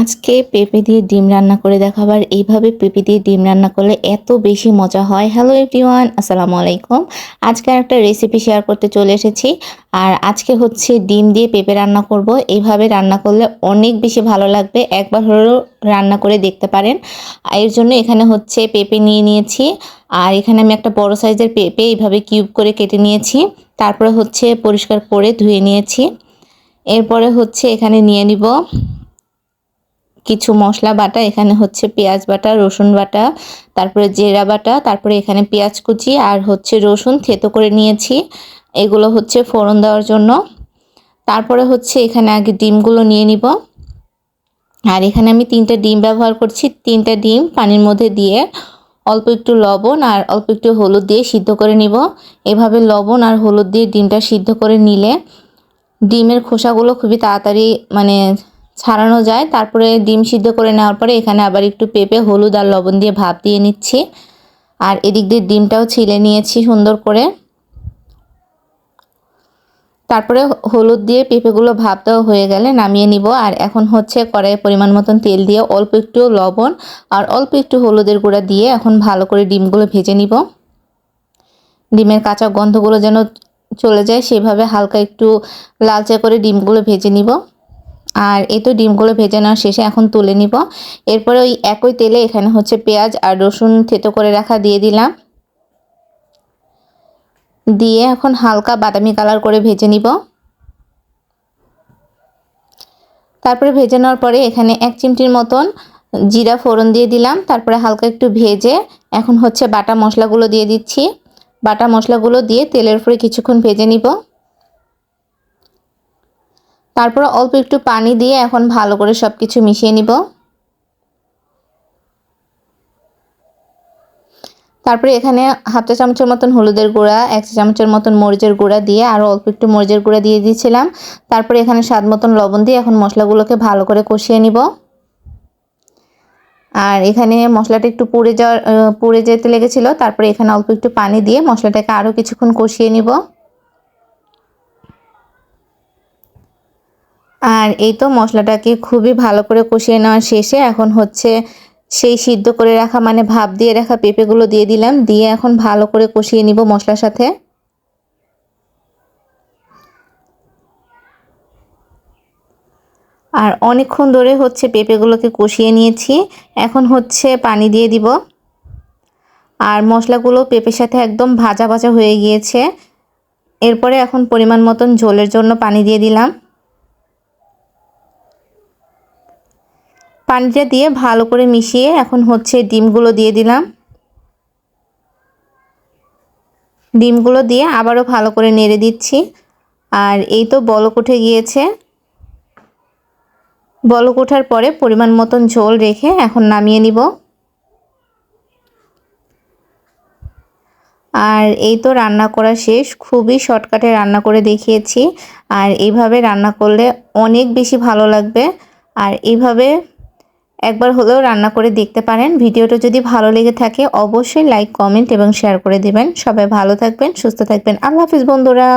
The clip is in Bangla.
আজকে পেঁপে দিয়ে ডিম রান্না করে দেখাবার। এইভাবে পেঁপে দিয়ে ডিম রান্না করলে এত বেশি মজা হয়। হ্যালো এভরিওয়ান আসসালামু আলাইকুম। আজকে একটা রেসিপি শেয়ার করতে চলে এসেছি। আর আজকে হচ্ছে ডিম দিয়ে পেঁপে রান্না করব। এইভাবে রান্না করলে অনেক বেশি ভালো লাগবে। একবার হলেও রান্না করে দেখতে পারেন। এর জন্য এখানে হচ্ছে পেঁপে নিয়ে নিয়েছি। আর এখানে আমি একটা বড় সাইজের পেঁপে এইভাবে কিউব করে কেটে নিয়েছি। তারপরে হচ্ছে পরিষ্কার করে ধুয়ে নিয়েছি। এরপরে হচ্ছে এখানে নিয়ে নিব কিছু মশলা বাটা, এখানে হচ্ছে পেঁয়াজ বাটা, রসুন বাটা, তারপরে জেরা বাটা, তারপরে এখানে পেঁয়াজ কুচি আর হচ্ছে রসুন থেতো করে নিয়েছি। এগুলো হচ্ছে ফোড়ন দেওয়ার জন্য। তারপরে হচ্ছে এখানে আগে ডিমগুলো নিয়ে নিব। আর এখানে আমি তিনটা ডিম ব্যবহার করছি। তিনটা ডিম পানির মধ্যে দিয়ে অল্প একটু লবণ আর অল্প একটু হলুদ দিয়ে সিদ্ধ করে নিব। এভাবে লবণ আর হলুদ দিয়ে ডিমটা সিদ্ধ করে নিলে ডিমের খোসাগুলো খুবই তাড়াতাড়ি মানে ছাড়ানো যায়। তারপরে ডিম সিদ্ধ করে নেওয়ার পরে এখানে আবার একটু পেঁপে, হলুদ আর লবণ দিয়ে ভাপ দিয়ে নিচ্ছি। আর এদিক দিয়ে ডিমটাও ছিলে নিয়েছি সুন্দর করে। তারপরে হলুদ দিয়ে পেঁপেগুলো ভাপ দেওয়া হয়ে গেলে নামিয়ে নিব। আর এখন হচ্ছে কড়াইয়ে পরিমাণ মতন তেল দিয়ে অল্প একটু লবণ আর অল্প একটু হলুদের গুঁড়া দিয়ে এখন ভালো করে ডিমগুলো ভেজে নিব। ডিমের কাঁচা গন্ধগুলো যেন চলে যায়, সেভাবে হালকা একটু লালচে করে ডিমগুলো ভেজে নিব। আর এই তো ডিমগুলো ভেজে নেওয়ার শেষে এখন তুলে নিব। এরপরে ওই একই তেলে এখানে হচ্ছে পেঁয়াজ আর রসুন থেতো করে রাখা দিয়ে দিলাম। দিয়ে এখন হালকা বাদামি কালার করে ভেজে নিব। তারপরে ভেজে নেওয়ার পরে এখানে এক চিমটির মতন জিরা ফোড়ন দিয়ে দিলাম। তারপরে হালকা একটু ভেজে এখন হচ্ছে বাটা মশলাগুলো দিয়ে দিচ্ছি। বাটা মশলাগুলো দিয়ে তেলের উপরে কিছুক্ষণ ভেজে নিব। তারপর অল্প একটু পানি দিয়ে এখন ভালো করে সব কিছু মিশিয়ে নিব। তারপরে এখানে হাফ চা চামচের মতন হলুদের গুঁড়া, এক চা চামচের মতন মরিচের গুঁড়া দিয়ে আরও অল্প একটু মরিচের গুঁড়া দিয়ে দিয়েছিলাম। তারপরে এখানে স্বাদ মতন লবণ দিয়ে এখন মশলাগুলোকে ভালো করে কষিয়ে নিব। আর এখানে মশলাটা একটু পুড়ে যাওয়ার, পুড়ে যেতে লেগেছিলো, তারপরে এখানে অল্প একটু পানি দিয়ে মশলাটাকে আরও কিছুক্ষণ কষিয়ে নিব। আর এই তো মশলাটাকে খুবই ভালো করে কষিয়ে নেওয়ার শেষে এখন হচ্ছে সেই সিদ্ধ করে রাখা মানে ভাপ দিয়ে রাখা পেঁপেগুলো দিয়ে দিলাম, দিয়ে এখন ভালো করে কষিয়ে নিব মশলার সাথে। আর অনেকক্ষণ ধরে হচ্ছে পেঁপেগুলোকে কষিয়ে নিয়েছি, এখন হচ্ছে পানি দিয়ে দিব। আর মশলাগুলো পেঁপের সাথে একদম ভাজা ভাজা হয়ে গিয়েছে, এরপরে এখন পরিমাণ মতন ঝোলের জন্য পানি দিয়ে দিলাম। পানিটা দিয়ে ভালো করে মিশিয়ে এখন হচ্ছে ডিমগুলো দিয়ে দিলাম। ডিমগুলো দিয়ে আবারও ভালো করে নেড়ে দিচ্ছি। আর এই তো বলক উঠে গিয়েছে। বলক ওঠার পরে পরিমাণ মতন ঝোল রেখে এখন নামিয়ে নিব। আর এই তো রান্না করা শেষ। খুবই শর্টকাটে রান্না করে দেখিয়েছি। আর এইভাবে রান্না করলে অনেক বেশি ভালো লাগবে। আর এইভাবে একবার হলেও রান্না করে দেখতে পারেন। ভিডিওটা যদি ভালো লেগে থাকে, অবশ্যই লাইক কমেন্ট এবং শেয়ার করে দেবেন। সবাই ভালো থাকবেন, সুস্থ থাকবেন। আল্লাহ হাফিজ বন্ধুরা।